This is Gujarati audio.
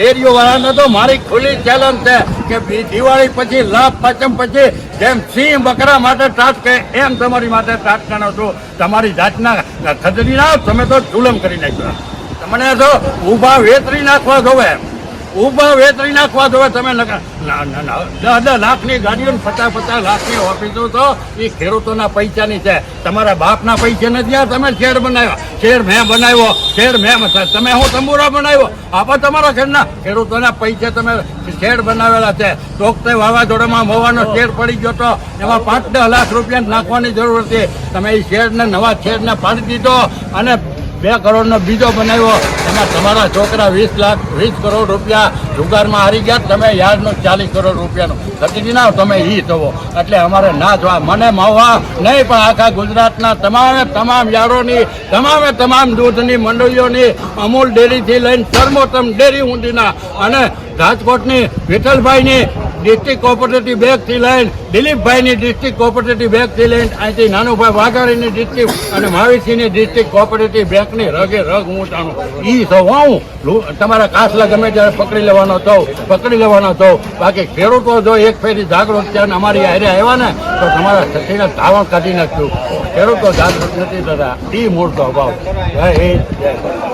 શેરીઓ વાળાને તો મારી ખુલ્લી ચેલેન્જ છે કે દિવાળી પછી લાભ, પચમ પછી જેમ સિંહ બકરા માટે ટાટકે એમ તમારી માટે ટાટકાનો છો. તમારી જાતના ખદરી ના તમે તો જુલમ કરી નાખ્યો. તમને તો ઊભા વેતરી નાખવા જોવે. એમ ઊભા વેતરી નાખવા દો તમે દસ દસ લાખની ગાડીઓ પચાસ પચાસ લાખની ઓફિસો તો એ ખેડૂતોના પૈસાની છે. તમારા બાપના પૈસા નથી આ તમે શેર બનાવ્યા. શેર મેં બનાવ્યો, શેર મેં તમે હું તંબુરા બનાવ્યો? આપા તમારા ઘરના ખેડૂતોના પૈસા તમે શેર બનાવેલા છે. તોકતે વાવાઝોડામાં મોવાનો શેર પડી ગયો તો એમાં પાંચ દસ લાખ રૂપિયા નાખવાની જરૂર હતી. તમે એ શેરને નવા શેરને પાડી દીધો અને બે કરોડનો બીજો બનાવ્યો. એમાં તમારા છોકરા વીસ લાખ, વીસ કરોડ રૂપિયા જુગારમાં હારી ગયા. તમે યાદનો ચાલીસ કરોડ રૂપિયાનો ખરીદી ના તમે ઈ થવો એટલે અમારે ના જોવા, મને મહુવા નહીં, પણ આખા ગુજરાતના તમામે તમામ યાડોની તમામે તમામ દૂધની મંડળીઓની અમૂલ ડેરીથી લઈને સર્વોત્તમ ડેરી ઊંડીના અને રાજકોટની વિઠ્ઠલભાઈની ડિસ્ટ્રિક્ટ કોઓપરેટિવ બેંકથી લઈને દિલીપભાઈની ડિસ્ટ્રિક્ટ કોઓપરેટિવ બેંકથી લઈને અહીંથી નાનુભાઈ વાઘાણીની ડિસ્ટ્રિક્ટ અને માવીસીની ડિસ્ટ્રિક્ટ કોઓપરેટિવ બેંકની રગે રગ હું ઈ સૌ હું તમારા કાસલા ગમે ત્યારે પકડી લેવાનો થઉં પકડી લેવાનો થઉં બાકી ખેડૂતો જો એક ફેરી જાગૃત છે અને અમારી હારે આવ્યા ને, તો તમારા સખીને ધાવણ કાઢી નાખ્યું. ખેડૂતો જાગૃત નથી થતા. ઈ મૂળ તો અભાવ. જય હિન્દ, જય.